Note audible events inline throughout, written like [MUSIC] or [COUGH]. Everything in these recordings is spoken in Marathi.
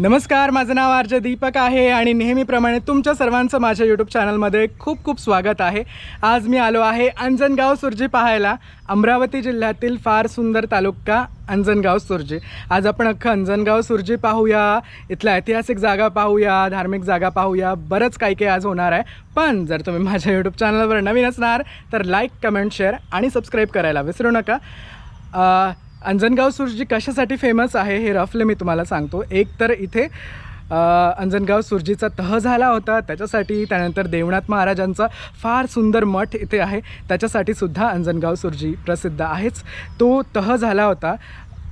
नमस्कार माझं नाव आर्ज दीपक आहे आणि नेहमीप्रमाणे तुमच्या सर्वांचं माझ्या यूट्यूब चॅनलमध्ये खूप खूप स्वागत आहे. आज मी आलो आहे अंजनगाव सुरजी पाहायला. अमरावती जिल्ह्यातील फार सुंदर तालुका अंजनगाव सुरजी. आज आपण अख्खं अंजनगाव सुरजी पाहूया. इथल्या ऐतिहासिक जागा पाहूया धार्मिक जागा पाहूया. बरंच काही काही आज होणार आहे. पण जर तुम्ही माझ्या यूट्यूब चॅनलवर नवीन असणार तर लाईक कमेंट शेअर आणि सबस्क्राईब करायला विसरू नका. अंजनगाव सुरजी कशासाठी फेमस आहे हे रफले मी तुम्हाला सांगतो. एक तर इथे अंजनगाव सुरजीचा तह झाला होता. त्याच्यासाठी त्यानंतर देवनाथ महाराजांचा फार सुंदर मठ इथे आहे. त्याच्यासाठी सुद्धा अंजनगाव सुरजी प्रसिद्ध आहेच. तो तह झाला होता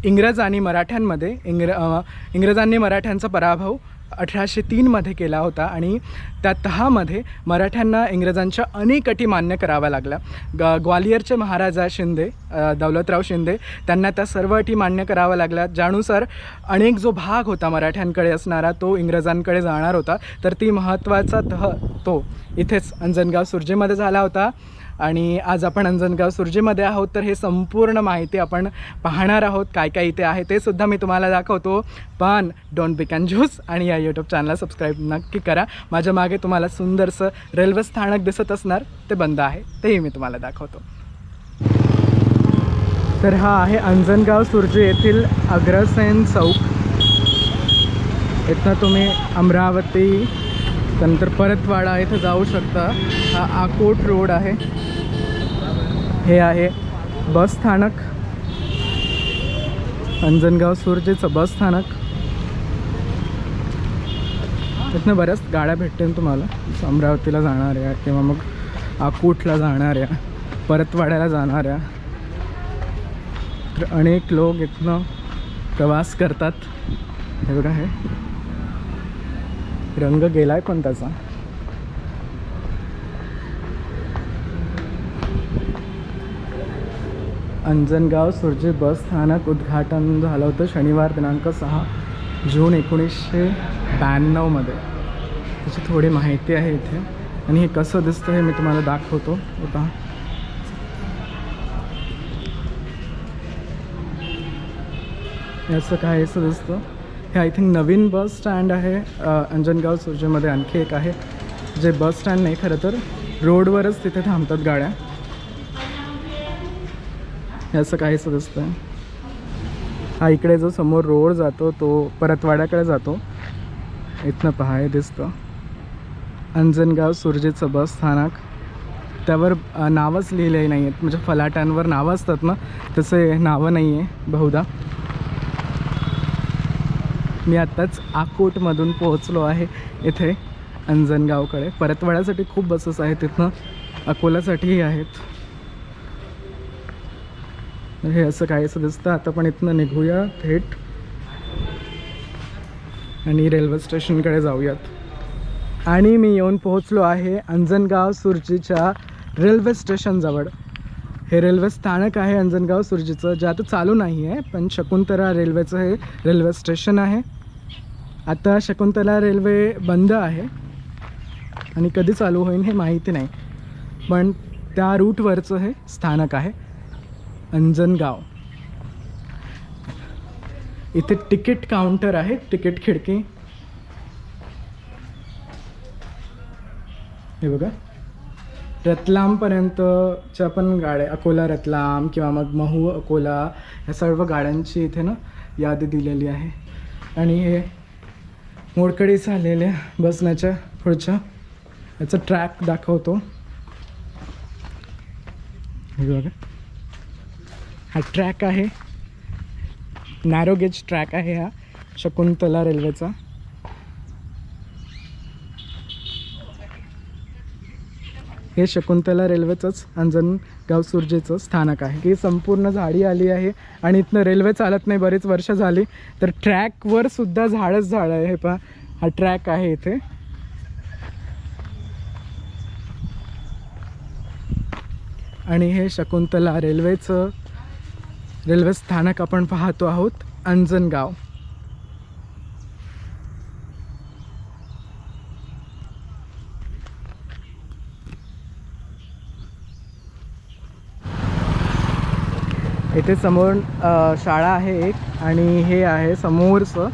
इंग्रज आणि मराठ्यांमध्ये. इंग्र इंग्रजांनी मराठ्यांचा पराभव अठराशे तीनमध्ये केला होता आणि त्या तहामध्ये मराठ्यांना इंग्रजांच्या अनेक अटी मान्य कराव्या लागल्या. ग ग्वालियरचे महाराजा शिंदे दौलतराव शिंदे त्यांना त्या सर्व अटी मान्य कराव्या लागल्या. ज्यानुसार अनेक जो भाग होता मराठ्यांकडे असणारा तो इंग्रजांकडे जाणार होता. तर ती महत्त्वाचा तह तो इथेच अंजनगाव सुरजेमध्ये झाला होता. आणि आज आपण अंजनगाव सुरजेमध्ये आहोत तर हे संपूर्ण माहिती आपण पाहणार आहोत काय काय इथे आहे ते सुद्धा मी तुम्हाला दाखवतो. पण डोंट बी ज्यूस आणि या यूट्यूब चॅनलला सबस्क्राईब नक्की करा. माझ्या मागे तुम्हाला सुंदरसं रेल्वे स्थानक दिसत असणार ते बंद आहे तेही मी तुम्हाला दाखवतो. तर हा आहे अंजनगाव सुरजी येथील अग्रसेन चौक. इथनं तुम्ही अमरावती त्यानंतर परतवाडा इथं जाऊ शकता. हा आकोट रोड आहे. हे आहे बस स्थानक. अंजनगाव सुरजेचं बस स्थानक. तिथनं बऱ्याच गाड्या भेटतील तुम्हाला. अमरावतीला जाणाऱ्या किंवा मग आकूटला जाणाऱ्या परतवाड्याला जाणाऱ्या तर अनेक लोक इथनं प्रवास करतात. हे बघा हे रंग गेलाय पण त्याचा. अंजनगाव सुरजे बस स्थानक उद्घाटन झालं होतं शनिवार दिनांक सहा जून एकोणीसशे ब्याण्णवमध्ये त्याची थोडी माहिती आहे इथे. आणि हे कसं दिसतं हे मी तुम्हाला दाखवतो. होता याचं काय असं दिसतं? हे आय थिंक नवीन बस स्टँड आहे. अंजनगाव सुरजेमध्ये आणखी एक आहे. जे बस स्टँड नाही खरं तर रोडवरच तिथे थांबतात गाड्या. याचं काहीसं दिसतं हा इकडे जो समोर रोड जातो तो परतवाड्याकडे जातो. इथनं पहाय दिसतं. अंजनगाव सुरजेचं बस स्थानक त्यावर नावच लिहिलेली नाही आहेत म्हणजे फलाटांवर नावं असतात ना तसे नावं नाही आहे बहुधा. मी आत्ताच आकोटमधून पोहोचलो आहे इथे अंजनगावकडे. परतवाड्यासाठी खूप बसेस आहेत तिथनं अकोल्यासाठीही आहेत. हे असं काहीसं दिसतं. आता पण इथनं निघूया थेट. आणि रेल्वे स्टेशनकडे जाऊयात. आणि मी येऊन पोहोचलो आहे अंजनगाव सुरजीच्या रेल्वे स्टेशनजवळ हे रेल्वे स्थानक आहे अंजनगाव सुरजीचं. जे आता चालू नाही आहे पण शकुंतला रेल्वेचं हे रेल्वे स्टेशन आहे. आता शकुंतला रेल्वे बंद आहे. आणि कधी चालू होईल हे माहिती नाही. पण त्या रूटवरचं हे स्थानक आहे. अंजनगाव. इथे तिकीट काउंटर आहे तिकीट खिडकी. हे बघा. रतलामपर्यंतच्या पण गाड्या अकोला रतलाम किंवा मग महू अकोला ह्या सर्व गाड्यांची इथे ना यादी दिलेली आहे. आणि हे मोडकडी झालेल्या बसण्याच्या पुढच्या याचा ट्रॅक दाखवतो. हे बघा. हा ट्रॅक आहे. नॅरो गेज ट्रॅक आहे हा शकुंतला रेल्वेचा हे शकुंतला रेल्वेचंच अंजनगाव सुरजेचं स्थानक आहे. ही संपूर्ण झाडी आली आहे आणि इथनं रेल्वे चालत नाही बरीच वर्ष झाली. तर ट्रॅकवर सुद्धा झाडच झाड आहे. हे पहा हा ट्रॅक आहे इथे. आणि हे शकुंतला रेल्वेचं रेल्वे स्थानक आपण पाहतो आहोत अंजनगाव इथे समोर शाळा आहे एक आणि हे आहे समोरचं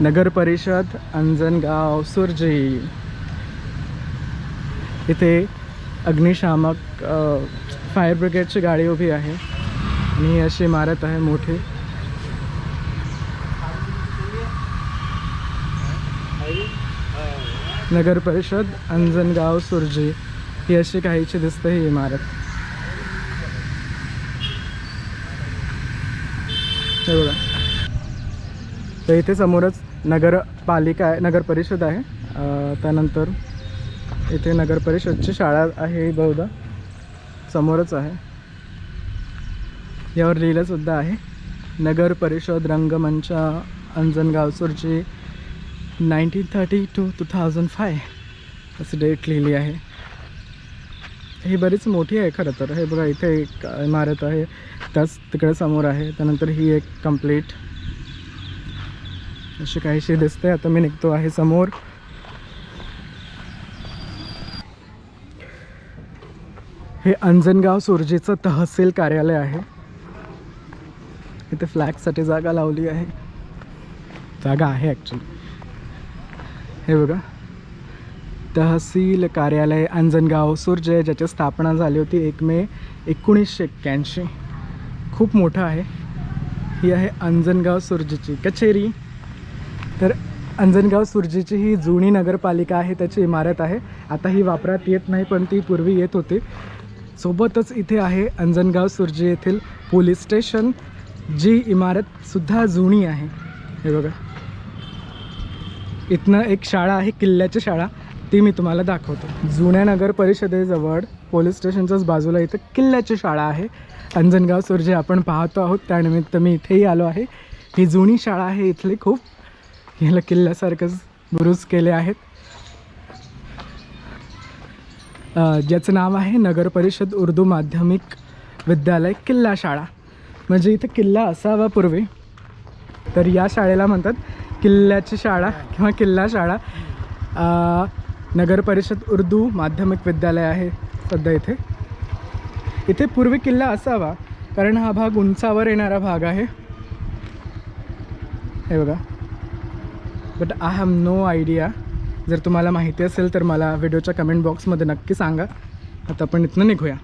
नगर परिषद अंजनगाव सुरजी. इथे अग्निशामक फायर ब्रिगेडची गाडी उभी आहे. आणि ही अशी इमारत आहे मोठी। नगर परिषद अंजनगाव सुरजी ही अशी काहीची दिसते ही इमारत। हे बघा। तर इथे समोरच नगरपालिका आहे नगर परिषद आहे. त्यानंतर इथे नगर परिषदची शाळा आहे ही बहुधा समोरच आहे. यावर लिहिलंसुद्धा आहे. नगर परिषद रंगमंच Anjangaon Surji nineteen thirty two two thousand five असं डेट लिहिली आहे. ही बरीच मोठी आहे खरं तर. हे बघा इथे एक इमारत आहे. त्याच तिकडे समोर आहे. त्यानंतर ही एक कंप्लीट अशी काहीशी दिसते. आता मी निघतो आहे समोर. हे अंजनगाव सुरजीचं तहसील कार्यालय आहे. इथे फ्लॅगसाठी जागा लावली आहे. जागा आहे ॲक्च्युली हे बघा. तहसील कार्यालय अंजनगाव सुरजे ज्याची स्थापना झाली होती एक मे एकोणीसशे एक्क्याऐंशी. खूप मोठं आहे. ही आहे अंजनगाव सुरजीची कचेरी. तर अंजनगाव सुरजीची ही जुनी नगरपालिका आहे त्याची इमारत आहे. आता ही वापरात येत नाही पण ती पूर्वी येत होती. सोबतच इथे आहे अंजनगाव सुरजी येथील पोलीस स्टेशन. जी इमारतसुद्धा जुनी आहे. हे बघा. इथनं एक शाळा आहे किल्ल्याची शाळा. ती मी तुम्हाला दाखवतो. जुन्या नगर परिषदेजवळ पोलीस स्टेशनच्याच बाजूला इथं किल्ल्याची शाळा आहे. अंजनगाव सुरजे आपण पाहतो आहोत. त्यानिमित्त मी इथेही आलो आहे. ही जुनी शाळा आहे. इथली खूप ह्याला किल्ल्यासारखंच बुरुज केले आहेत. ज्याचं नाव आहे नगर परिषद उर्दू माध्यमिक विद्यालय किल्ला शाळा. म्हणजे इथं किल्ला असावा पूर्वी. तर या शाळेला म्हणतात किल्ल्याची शाळा किंवा किल्ला शाळा. नगर परिषद उर्दू माध्यमिक विद्यालय आहे सध्या इथे. इथे पूर्वी किल्ला असावा कारण हा भाग उंचावर येणारा भाग आहे. हे बघा. But I have no idea जर तुम्हाला माहिती असेल तर मला व्हिडिओच्या कमेंट बॉक्समध्ये नक्की सांगा. आता आपण इथनं निघूया.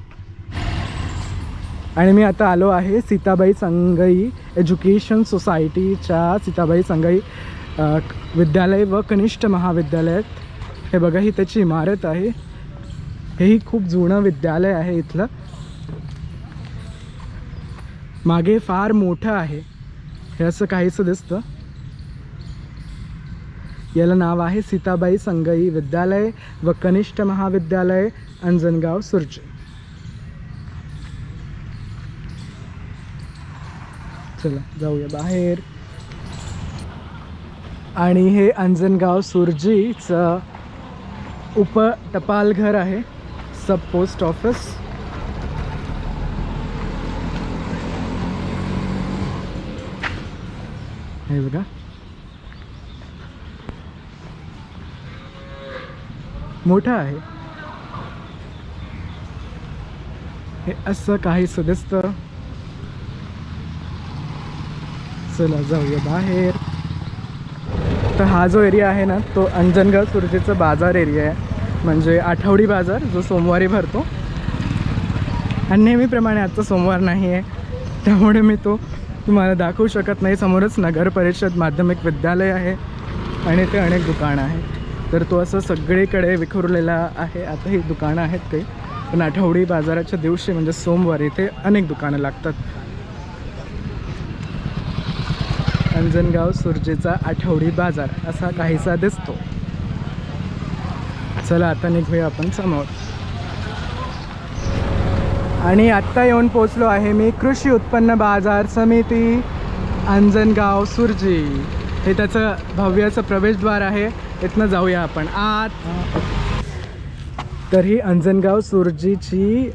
आणि मी आता आलो आहे सीताबाई संगई एज्युकेशन सोसायटीच्या सीताबाई संगई विद्यालय व कनिष्ठ महाविद्यालयात हे बघा ही त्याची इमारत आहे. हेही खूप जुनं विद्यालय आहे इथलं. मागे फार मोठं आहे. हे असं काहीसं दिसतं. याला नाव आहे सीताबाई संगई विद्यालय व कनिष्ठ महाविद्यालय अंजनगाव सुरजे. चला जाऊया बाहेर. आणि हे अंजनगाव सुरजीचं उप टपाल घर आहे सब पोस्ट ऑफिस हे बघा. मोठं आहे. हे असं काही दिसतं चला जाऊया बाहेर. तर हा जो एरिया आहे ना तो अंजनगाव सुरजेचा बाजार एरिया आहे. म्हणजे आठवडी बाजार जो सोमवारी भरतो. आणि नेहमीप्रमाणे आजचा सोमवार नाही आहे. त्यामुळे मी तो तुम्हाला दाखवू शकत नाही. समोरच नगर परिषद माध्यमिक विद्यालय आहे आणि ते अनेक दुकानं आहे तर तो असं सगळीकडे विखुरलेला आहे. आता ही दुकानं आहेत काही. पण आठवडी बाजाराच्या दिवशी म्हणजे सोमवारी इथे अनेक दुकानं लागतात. अंजनगाव सुरजेचा आठवडी बाजार असा काहीसा दिसतो. चला आता निघूया आपण समोर. आणि आत्ता येऊन पोचलो आहे मी कृषी उत्पन्न बाजार समिती अंजनगाव सुरजी. हे त्याचं भव्याचं प्रवेशद्वार आहे. इथनं जाऊया आपण. आत. तर ही अंजनगाव सुरजीची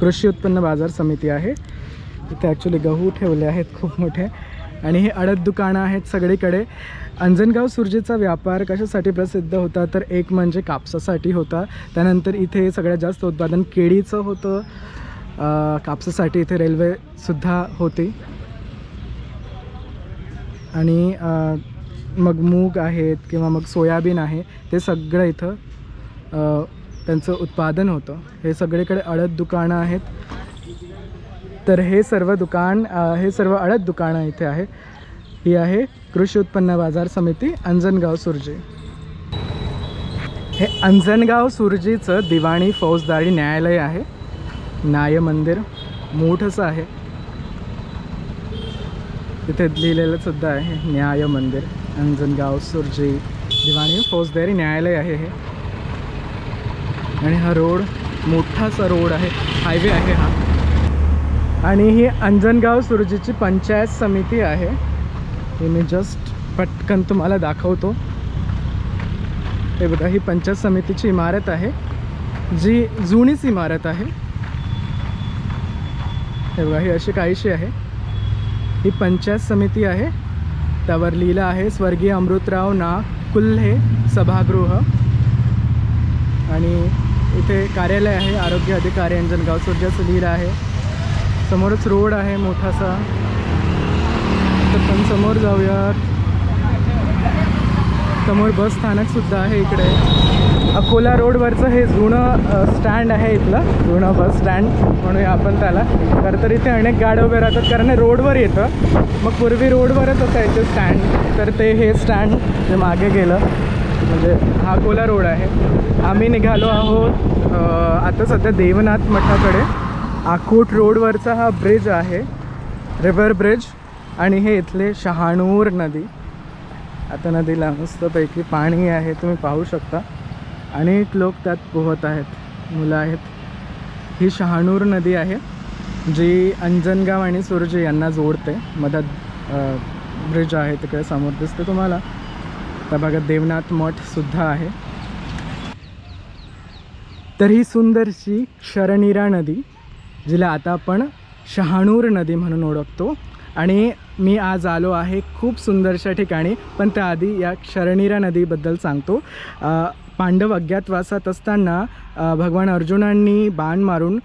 कृषी उत्पन्न बाजार समिती आहे. इथे ॲक्च्युली गहू ठेवले आहेत खूप मोठे. आणि हे अडद दुकानं आहेत सगळीकडे. अंजनगाव सुरजेचा व्यापार कशासाठी प्रसिद्ध होता? तर एक म्हणजे कापसासाठी होता. त्यानंतर इथे सगळ्यात जास्त उत्पादन केळीचं होतं. कापसासाठी इथे रेल्वेसुद्धा होती. आणि मग मूग आहेत किंवा मग सोयाबीन आहे ते सगळं इथं त्यांचं उत्पादन होतं. हे सगळीकडे अडद दुकानं आहेत. तर हे सर्व दुकान हे सर्व अळद दुकानं इथे आहे. ही आहे कृषी उत्पन्न बाजार समिती अंजनगाव सुरजी. हे अंजनगाव सुरजीचं दिवाणी फौजदारी न्यायालय आहे. न्याय मंदिर मोठंसं आहे. तिथे लिहिलेलं सुद्धा आहे न्याय मंदिर अंजनगाव सुरजी. दिवाणी फौजदारी न्यायालय आहे हे. आणि हा रोड मोठासा रोड आहे हायवे आहे हा. आणि ही अंजनगाव सुरजीची पंचायत समिती आहे. हे मी जस्ट पटकन तुम्हाला दाखवतो. हे बघा ही पंचायत समितीची इमारत आहे. जी जुनीच इमारत आहे. हे बघा ही अशी काहीशी आहे. ही पंचायत समिती आहे. त्यावर लिहिलं आहे स्वर्गीय अमृतराव ना कुल्हे सभागृह. आणि इथे कार्यालय आहे आरोग्य अधिकारी अंजनगाव सुरजी असं लिहिलं आहे. समोरच रोड आहे मोठासा. तर पण समोर जाऊयात. समोर बस स्थानकसुद्धा आहे इकडे. अकोला रोडवरचं हे जुनं स्टँड आहे इथलं. जुनं बस स्टँड म्हणूया आपण त्याला. खरं तर इथे अनेक गाड्या उभ्या राहतात कारण रोडवर येतं. मग पूर्वी रोडवरच असायचं स्टँड तर ते हे स्टँड जे मागे गेलं. म्हणजे हा अकोला रोड आहे. आम्ही निघालो आहोत आता सध्या देवनाथ मठाकडे. आकोट रोडवरचा हा ब्रिज आहे रिव्हर ब्रिज आणि हे इथले शहाणूर नदी. आता नदीला मस्तपैकी पाणी आहे तुम्ही पाहू शकता. अनेक लोक त्यात पोहत आहेत मुलं आहेत. ही शहाणूर नदी आहे जी अंजनगाव आणि सुरजी यांना जोडते. मधात ब्रिज आहे तिकडे समोर दिसते तुम्हाला. त्या भागात देवनाथ मठसुद्धा आहे. तर ही सुंदरशी शरणीरा नदी. जिला आता आपण शहाणूर नदी म्हणून ओळखतो. आणि मी आज आलो आहे खूप सुंदरशा ठिकाणी पण त्याआधी या शरणीरा नदीबद्दल सांगतो. पांडव अज्ञातवासात असताना भगवान अर्जुनांनी बाण मारून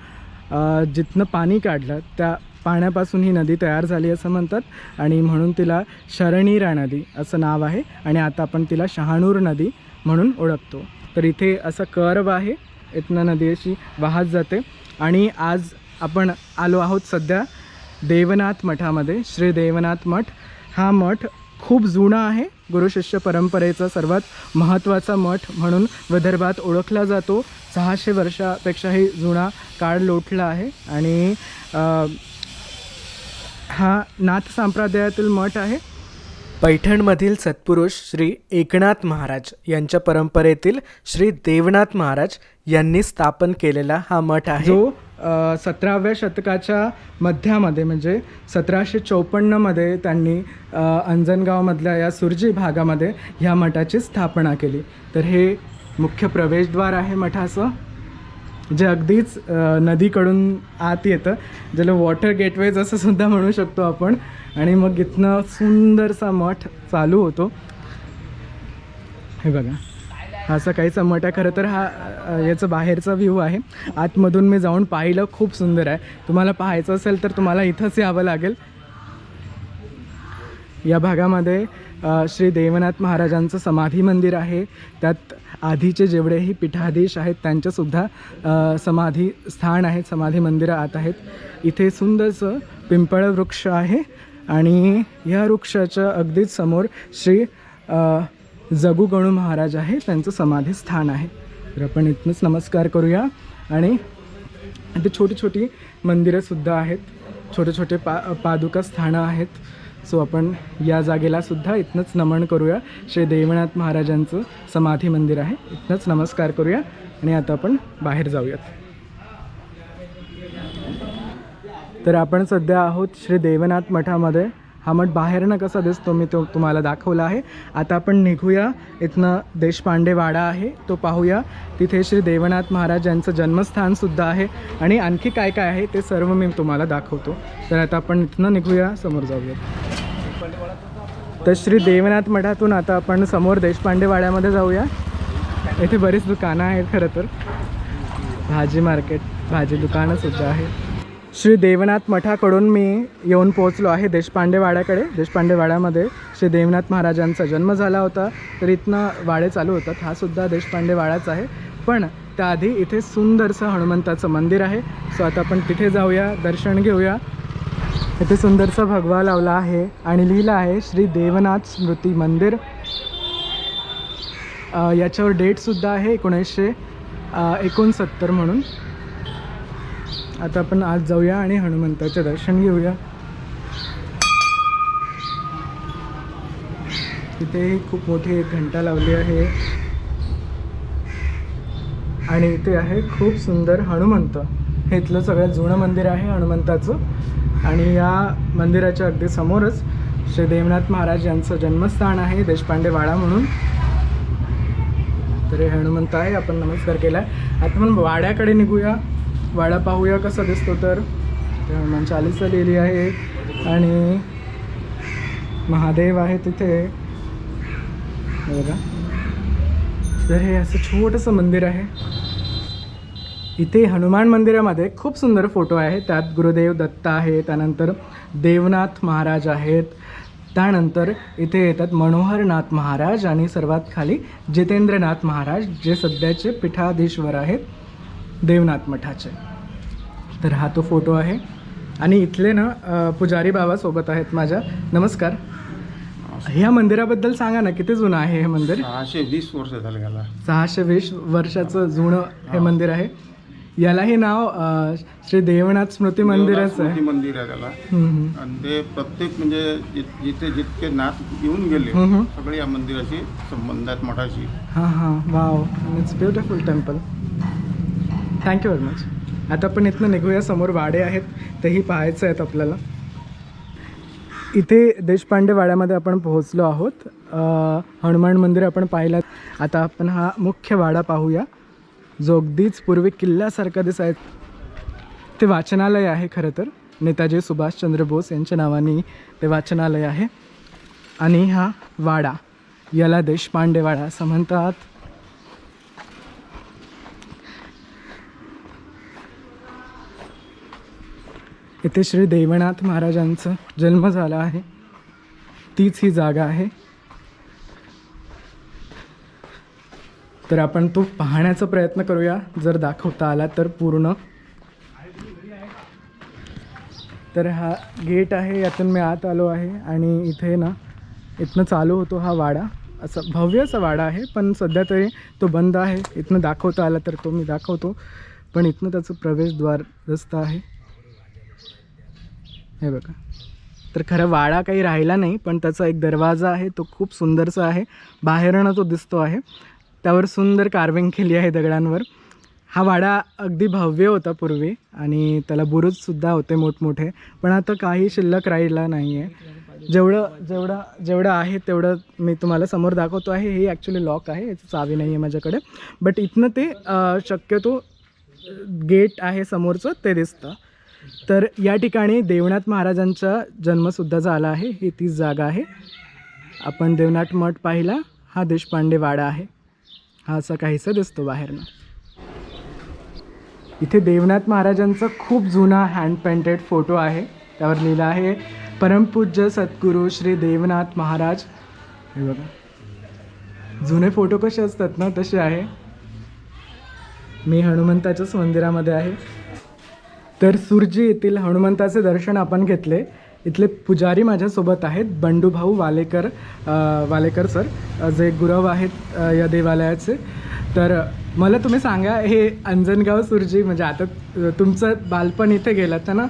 जिथनं पाणी काढलं त्या पाण्यापासून ही नदी तयार झाली असं म्हणतात. आणि म्हणून तिला शरणीरा नदी असं नाव आहे. आणि आता आपण तिला शहाणूर नदी म्हणून ओळखतो. तर इथे असं कर्व आहे. इथनं नदी अशी वाहत जाते. आणि आज आपण आलो आहोत सध्या देवनाथ मठामध्ये श्री देवनाथ मठ. हा मठ खूप जुना आहे. गुरुशिष्य परंपरेचा सर्वात महत्त्वाचा मठ म्हणून विदर्भात ओळखला जातो. सहाशे वर्षापेक्षाही जुना काळ लोटला आहे आणि हा नाथ संप्रदायातील मठ आहे. पैठणमधील सत्पुरुष श्री एकनाथ महाराज यांच्या परंपरेतील श्री देवनाथ महाराज यांनी स्थापन केलेला हा मठ आहे. जो सतराव्या शतकाच्या मध्यामध्ये म्हणजे सतराशे चौपन्नमध्ये त्यांनी अंजनगावमधल्या या सुरजी भागामध्ये ह्या मठाची स्थापना केली. तर हे मुख्य प्रवेशद्वार आहे मठाचं जे अगदीच नदीकडून आत येतं ज्याला वॉटर गेटवेज असं सुद्धा म्हणू शकतो आपण. आणि मग इथनं सुंदरसा मठ चालू होतो. हे बघा. हा असा चमट मठ आहे. खरं तर हा याचं बाहेरचा व्ह्यू आहे. आतमधून मी जाऊन पाहिलं खूप सुंदर आहे. तुम्हाला पाहायचं असेल तर तुम्हाला इथंच यावं लागेल. या भागामध्ये श्री देवनाथ महाराजांचं समाधी मंदिर आहे. त्यात आधीचे जेवढेही पीठाधीश आहेत त्यांच्यासुद्धा समाधी स्थान आहेत समाधी मंदिरं आत आहेत. इथे सुंदरसं पिंपळ वृक्ष आहे आणि या वृक्षाच्या अगदीच समोर श्री जगू गणू महाराज आहे त्यांचं समाधी स्थान आहे. तर आपण इथनंच नमस्कार करूया. आणि इथे छोटी छोटी मंदिरंसुद्धा आहेत. छोटे छोटे पा पादुका स्थानं आहेत. सो आपण या जागेलासुद्धा इथनंच नमन करूया. श्री देवनाथ महाराजांचं समाधी मंदिर आहे. इथनंच नमस्कार करूया. आणि आता आपण बाहेर जाऊयात. तर आपण सध्या आहोत श्री देवनाथ मठामध्ये. हा मठ बाहेरनं कसा दिसतो मी तो तुम्हाला दाखवला आहे. आता आपण निघूया. इथनं देशपांडे वाडा आहे. तो पाहूया. तिथे श्री देवनाथ महाराज यांचं जन्मस्थानसुद्धा आहे. आणि आणखी काय काय आहे ते सर्व मी तुम्हाला दाखवतो. तर आता आपण इथनं निघूया. समोर जाऊया तर श्री देवनाथ मठातून आता आपण समोर देशपांडे वाड्यामध्ये जाऊया. इथे बरीच दुकानं आहेत खरं तर. भाजी मार्केट भाजी दुकानंसुद्धा आहे श्री देवनाथ मठाकडून मी येऊन पोहोचलो आहे देशपांडे वाड्याकडे देशपांडे वाड्यामध्ये श्री देवनाथ महाराजांचा जन्म झाला होता. तर इथनं वाडे चालू होतात. हा सुद्धा देशपांडे वाडाच आहे. पण त्याआधी इथे सुंदरसं हनुमंताचं मंदिर आहे. सो आता आपण तिथे जाऊया दर्शन घेऊया. इथे सुंदरसा भगवा लावला आहे आणि लिहिलं आहे श्री देवनाथ स्मृती मंदिर. याच्यावर डेटसुद्धा आहे एकोणीसशे एकोणसत्तर म्हणून. आता आपण आज जाऊया आणि हनुमंताचे दर्शन घेऊया. तिथेही खूप मोठी एक घंटा लावली आहे. आणि इथे आहे खूप सुंदर हनुमंत. हे इथलं सगळ्यात जुनं मंदिर आहे हनुमंताचं. आणि या मंदिराच्या अगदी समोरच श्री देवनाथ महाराज यांचं जन्मस्थान आहे देशपांडे वाडा म्हणून. तर हे हनुमंत आहे आपण नमस्कार केला आहे आता आपण वाड्याकडे निघूया. वाडा पाहूया कसा दिसतो तर. हनुमान चालीसा लिहिली आहे आणि महादेव आहे तिथे. बघा. तर हे असं छोटंसं मंदिर आहे. इथे हनुमान मंदिरामध्ये खूप सुंदर फोटो आहे त्यात गुरुदेव दत्त आहे त्यानंतर देवनाथ महाराज आहेत त्यानंतर इथे येतात मनोहरनाथ महाराज आणि सर्वात खाली जितेंद्रनाथ महाराज जे सध्याचे पीठाधीश्वर आहेत. देवनाथ मठाचे. तर हा तो फोटो आहे. आणि इथले ना पुजारी बाबा सोबत आहेत माझ्या. नमस्कार. ह्या मंदिराबद्दल सांगा ना किती जुनं आहे हे मंदिर? सहाशे वीस वर्ष झाले याला. सहाशे वीस वर्षाचं जुनं हे मंदिर आहे. यालाही नाव अ, श्री देवनाथ स्मृती मंदिरच आहे. मंदिर आहे त्याला. आणि ते प्रत्येक म्हणजे जि- जिथे जितके नाथ येऊन गेले. सगळे या मंदिराशी संबंध आहेत मठाशी. हां हां. Wow. It's beautiful temple thank you very much आता आपण इथनं निघूया. समोर वाडे आहेत. तेही पाहायचं आहेत आपल्याला. इथे देशपांडे वाड्यामध्ये आपण पोहोचलो आहोत. हनुमान मंदिर आपण पाहिलं. आता आपण हा मुख्य वाडा पाहूया. जो अगदीच पूर्वी किल्ल्यासारखा दिसाय ते वाचनालय आहे खरं तर. नेताजी सुभाषचंद्र बोस यांच्या नावाने ते वाचनालय आहे. आणि हा वाडा. याला देशपांडे वाडा असं म्हणतात. इथे श्री देवनाथ महाराजांचा जन्म झाला आहे. तीच ही जागा आहे. तर आपण तो पाहण्याचा प्रयत्न करूया. जर दाखवता आला तर पूर्ण. तर हा गेट आहे यातून मी आत आलो आहे आणि इथे ना इथनं चालू होतो हा वाडा. असा भव्य असा वाडा आहे पण सध्या तरी तो बंद आहे. इथनं दाखवता आला तर तो मी दाखवतो. पण इथनं त्याचं प्रवेशद्वार रस्ता आहे. हे बघा. तर खरं वाडा काही राहिला नाही पण त्याचा एक दरवाजा आहे तो खूप सुंदरसा आहे. बाहेरनं तो दिसतो आहे. त्यावर सुंदर कार्विंग केली आहे दगडांवर. हा वाडा अगदी भव्य होता पूर्वी आणि त्याला बुरुजसुद्धा होते मोठमोठे. पण आता काही शिल्लक राहिला नाही आहे जेवढं जेवढं जेवढं आहे तेवढं मी तुम्हाला समोर दाखवतो आहे. हे ॲक्च्युली लॉक आहे याची चावी नाही आहे माझ्याकडे. बट इथनं ते शक्यतो गेट आहे समोरचं ते दिसतं. तर या ठिकाणी देवनाथ महाराजांचा जन्मसुद्धा झाला आहे. ही तीच जागा आहे. आपण देवनाथ मठ पाहिला. हा देशपांडे वाडा आहे. हा असा काहीसा दिसतो बाहेरनं. इथे देवनाथ महाराजांचा खूप जुना हँड पेंटेड फोटो आहे. त्यावर लिहिलं आहे परमपूज्य सद्गुरू श्री देवनाथ महाराज. हे बघा. जुने फोटो कसे असतात ना तसे आहे. मी हनुमंताच्याच मंदिरामध्ये आहे. तर सुरजी येथील हनुमंताचे दर्शन आपण घेतले. इथले पुजारी माझ्यासोबत आहेत. बंडूभाऊ वालेकर वालेकर सर. जे गुरव आहेत या देवालयाचे. तर मला तुम्ही सांगा हे अंजनगाव सुरजी म्हणजे आता तुमचं बालपण इथे गेलं ना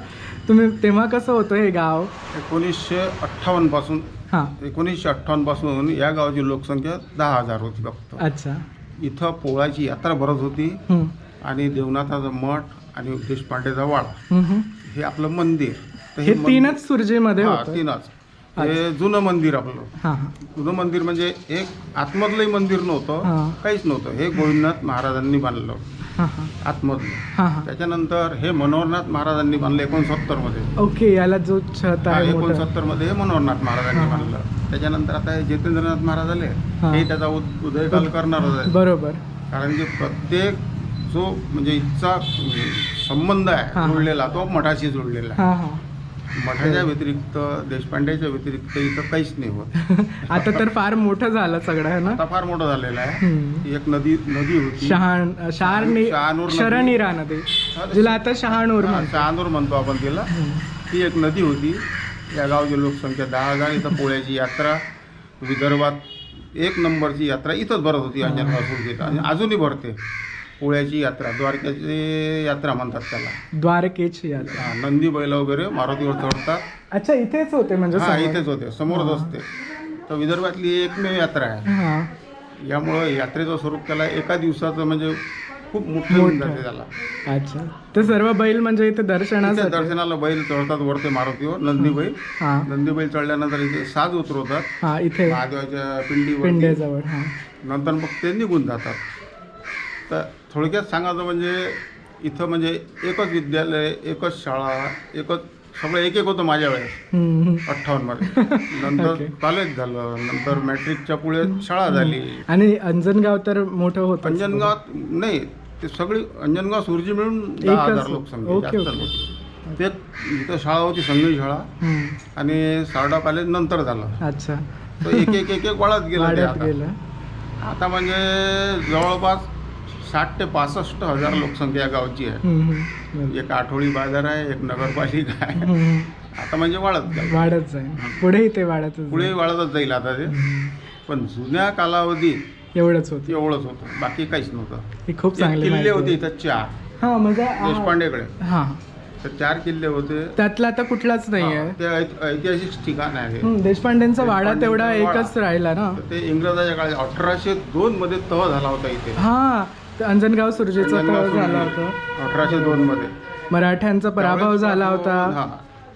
तुम्ही तेव्हा कसं होतं हे गाव? एकोणीसशे अठ्ठावन्नपासून हां. एकोणीसशे अठ्ठावन्नपासून या गावाची लोकसंख्या दहा हजार होती फक्त. अच्छा. इथं पोळाची यात्रा भरत होती. आणि देवनाथाचा मठ आणि देशपांडेचा वाडा. हं, आपलं मंदिर. तर हे मंदिर- तीनच सुरजीमध्ये हा, होतं? तीनच. हे जुनं मंदिर आपलं. हां हां. जुनं मंदिर म्हणजे एक आतमधलंही मंदिर हा. नव्हतं काहीच नव्हतं. हे गोविंदनाथ महाराजांनी बांधलं हां हां. आतमधलं हां हां. त्याच्यानंतर हे मनोहरनाथ महाराजांनी बांधलं एकोणसत्तरमध्ये ओके याला जो छत आहे मोठं. एकोणसत्तरमध्ये हे मनोहरनाथ महाराजांनी बांधलं. त्याच्यानंतर आता हे जितेंद्रनाथ महाराज आले. हा. हे त्याचा उद- उदयकाल करणारच आहे. बरोबर. कारण की प्रत्येक जो म्हणजे म्हणजे संबंध आहे. जोडलेला तो मठाशी जोडलेला आहे. मठाच्या व्यतिरिक्त देशपांड्याच्या व्यतिरिक्त इथं काहीच नाही होत. [LAUGHS] आता तर फार मोठं झालं सगळं है ना? आता फार मोठं झालेलं आहे. एक नदी नदी होती. शहाण शहारणी शहानूर नदी. शरणीरा नदी जिला आता शहाणूर हा, म्हणतात. शहानूर म्हणतो आपण तिला. ती एक नदी होती. या गावची लोकसंख्या दहा हजार इथं पोळ्याची यात्रा विदर्भात एक नंबरची यात्रा इथंच भरत होती सुरजीत आणि अजूनही भरते. पोळ्याची यात्रा द्वारकेची यात्रा म्हणतात त्याला. द्वारकेची यात्रा. हा, नंदी बैल वगैरे मारुतीवर चढतात. अच्छा इथेच होते म्हणजे हा समोर. इथेच होते समोरच असते. तर विदर्भातली एकमेव यात्रा आहे. हा. यामुळं यात्रेचं स्वरूप त्याला एका दिवसाचं म्हणजे खूप मोठं होऊन. जाते त्याला. अच्छा. ते सर्व बैल म्हणजे इथे दर्शनासाठी? दर्शनाला बैल चढतात वरते मारुतीवर नंदी बैल. हा. नंदी बैल चढल्यानंतर इथे साज उतरवतात. हा इथे. महादेवाच्या पिंडीवर पिंडेजवळ हा. नंतर मग ते निघून जातात. तर थोडक्यात सांगायचं म्हणजे इथं म्हणजे एकच विद्यालय एकच शाळा एकच सगळं एक एक होतं माझ्या वेळेस. हम्म, हम्म. अठ्ठावन्नमध्ये [LAUGHS] नंतर. कॉलेज झालं नंतर मॅट्रिकच्या पुढे शाळा झाली. आणि अंजनगाव तर मोठं होतं अंजनगावात नाही ते सगळी अंजनगाव सुरजी मिळून दहा हजार. लोकसंख्या जास्त. ते इथं शाळा होती संगई शाळा. आणि सारडा कॉलेज नंतर झालं. अच्छा. तर एक एक एक एक वाढत गेलं. आता म्हणजे जवळपास साठ ते पासष्ट हजार लोकसंख्या या गावची आहे. एक आठवडी बाजार आहे एक नगरपालिका आहे. आता म्हणजे वाढत गेलं वाढत जाईल. पुढेही ते वाढतच पुढे जाईल. वाढतच जाईल आता ते. पण जुन्या कालावधीत एवढंच होतं. एवढंच होतं. बाकी काहीच नव्हतं. ही खूप चांगली किल्ले होते. इथं चार. हा म्हणजे देशपांडेकडे. हा. तर चार किल्ले होते. त्यातला आता कुठलाच नाही आहे. ते ऐत- ऐतिहासिक ठिकाण आहे. देशपांडेंचा वाडा तेवढा. एकच राहिला ना. ते इंग्रजाच्या काळात अठराशे दोन मध्ये तह झाला होता इथे. हा. ते अंजनगाव सुरजेचा तळ झाला. होता. अठराशे दोन मध्ये. मराठ्यांचा पराभव झाला होता. हा.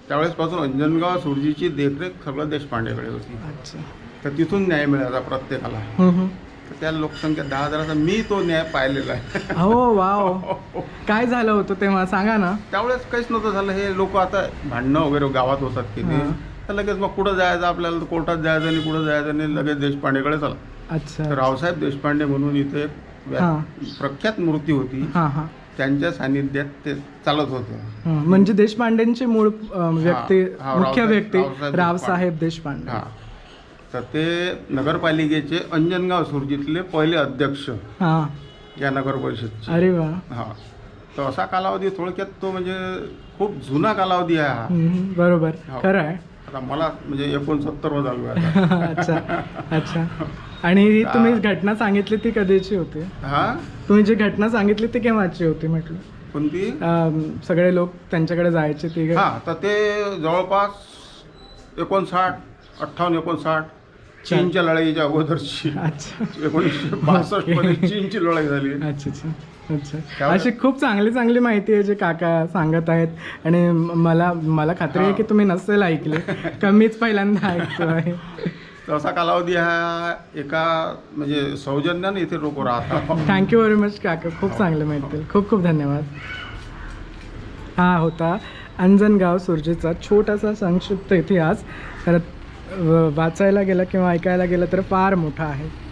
त्यावेळेस पासून अंजनगाव सुरजीची देखरेख सगळं देशपांडेकडे होती. अच्छा. तर तिथून न्याय मिळाला प्रत्येकाला. तर त्या लोकसंख्या दहा हजाराचा मी तो न्याय पाहिलेला आहे. हो वाव. काय झालं होतं तेव्हा? सांगा ना. त्यावेळेस काहीच नव्हतं झालं. हे लोक आता भांडणं वगैरे गावात होतात की ते. तर लगेच मग कुठं जायचं? आपल्याला तर कोर्टात जायचं आणि कुठं जायचं आणि लगेच देशपांडेकडे चला. तर अच्छा रावसाहेब देशपांडे म्हणून इथे व्या-. प्रख्यात मूर्ती होती. हा हा. त्यांच्या सानिध्यात ते चालत होते. म्हणजे देशपांडेंची मूळ अं, व्यक्ती हा, मुख्य रावसाहेब- व्यक्ती रावसाहेब रावसाहेब देशपांडे. हा. तर ते नगरपालिकेचे अंजनगाव सुरजीतले पहिले अध्यक्ष हा. या नगर परिषदचे. अरे वा. हा. तर असा कालावधी थोडक्यात तो म्हणजे खूप जुना कालावधी आहे हा. बरोबर. हो. खरं आहे. आता मला म्हणजे एकोणसत्तर वर चालू आहे आता. [LAUGHS] अच्छा अच्छा. आणि ही तुम्ही घटना सांगितली ती कधीची होती? हा? तुम्ही जी घटना सांगितली ती केव्हाची होती म्हटलं? कोणती? सगळे लोक त्यांच्याकडे जायचे ती हा तर ते जवळपास एकोणसाठ अठ्ठावन्न एकोणसाठ चीनच्या लढाईच्या अगोदरची. अच्छा. एकोणीसशे बासष्टमध्ये. चीनची लढाई झाली. अच्छा अच्छा. अच्छा. अशी खूप चांगली चांगली माहिती आहे जे काका सांगत आहेत. आणि मला मला खात्री आहे की तुम्ही नसेल ऐकले. कमीच पहिल्यांदा ऐकतो आहे. असा कालावधी हा एका म्हणजे सौजन्याने इथे लोक राहतात. थँक्यू व्हेरी मच काका. खूप चांगली माहिती. खूप खूप धन्यवाद. हा होता अंजनगाव सुरजेचा छोटासा संक्षिप्त इतिहास. तर वाचायला गेलं किंवा ऐकायला गेलं तर फार मोठा आहे.